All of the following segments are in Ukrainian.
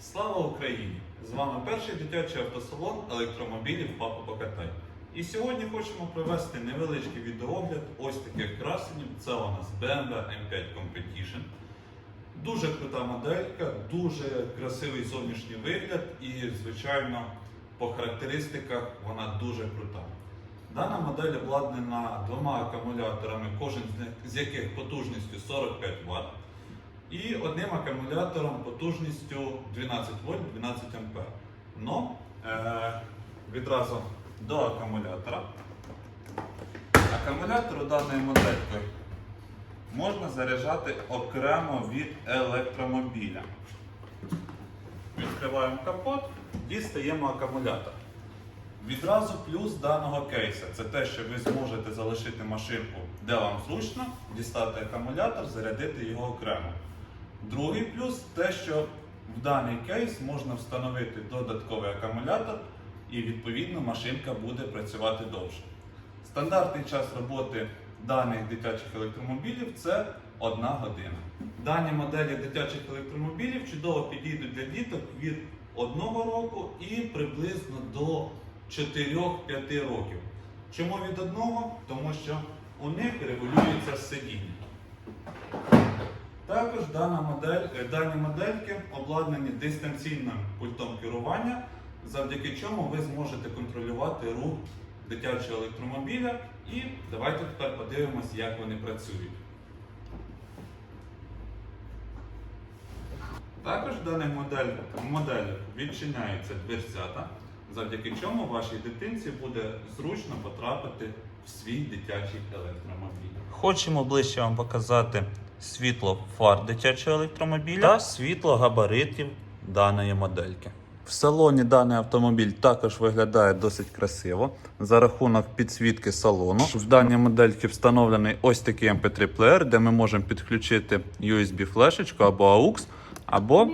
Слава Україні! З вами перший дитячий автосалон електромобілів Папа Покатай. І сьогодні хочемо провести невеличкий відеогляд ось таких красенів. Це у нас BMW M5 Competition. Дуже крута моделька, дуже красивий зовнішній вигляд і, звичайно, по характеристиках вона дуже крута. Дана модель обладнана двома акумуляторами, кожен з яких потужністю 45 Вт. І одним акумулятором потужністю 12 вольт 12 ампер. Но е, відразу до акумулятора. Акумулятор у даної модельки можна заряджати окремо від електромобіля. Відкриваємо капот, дістаємо акумулятор. Відразу плюс даного кейса це те, що ви зможете залишити машинку, де вам зручно, дістати акумулятор, зарядити його окремо. Другий плюс те, що в даний кейс можна встановити додатковий акумулятор і відповідно машинка буде працювати довше. Стандартний час роботи даних дитячих електромобілів це 1 година. Дані моделі дитячих електромобілів чудово підійдуть для діток від 1 року і приблизно до 4-5 років. Чому від 1? Тому що у них регулюється сидіння. Також дана модель, е, дані модельки обладнані дистанційним пультом керування, завдяки чому ви зможете контролювати рух дитячого електромобіля. І давайте тепер подивимося, як вони працюють. Також в даних модель, моделях відчиняються дверцята, завдяки чому вашій дитинці буде зручно потрапити в свій дитячий електромобіль. Хочемо ближче вам показати світло фар дитячого електромобіля та світло габаритів даної модельки. В салоні даний автомобіль також виглядає досить красиво за рахунок підсвітки салону. В даній модельці встановлений ось такий MP3 плеєр, де ми можемо підключити USB-флешечку або AUX, або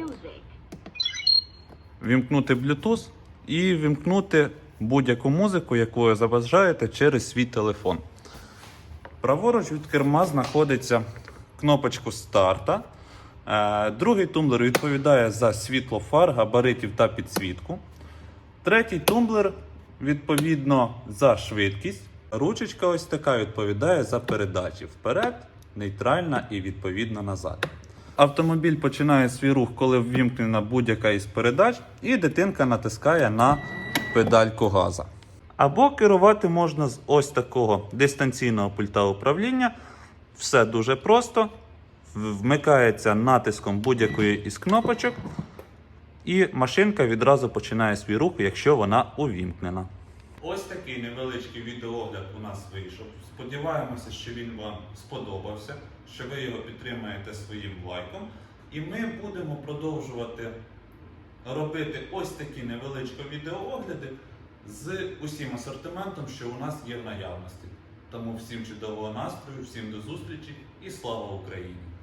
вімкнути Bluetooth і вімкнути будь-яку музику, яку ви забажаєте через свій телефон. Праворуч від керма знаходиться кнопочка старта. Е, Другий тумблер відповідає за світло фар, габаритів та підсвітку. Третій тумблер відповідно за швидкість. Ручечка ось така відповідає за передачі вперед, нейтральна і відповідно назад. Автомобіль починає свій рух, коли ввімкнена будь-яка із передач, і дитинка натискає на педальку газа. Або керувати можна з ось такого дистанційного пульта управління. Все дуже просто. Вмикається натиском будь-якої із кнопочок, і машинка відразу починає свій рух, якщо вона увімкнена. Ось такий невеличкий відеоогляд у нас вийшов. Сподіваємося, що він вам сподобався, що ви його підтримаєте своїм лайком. І ми будемо продовжувати робити ось такі невеличкі відеоогляди з усім асортиментом, що у нас є в наявності. Тому всім чудового настрою, всім до зустрічі і слава Україні!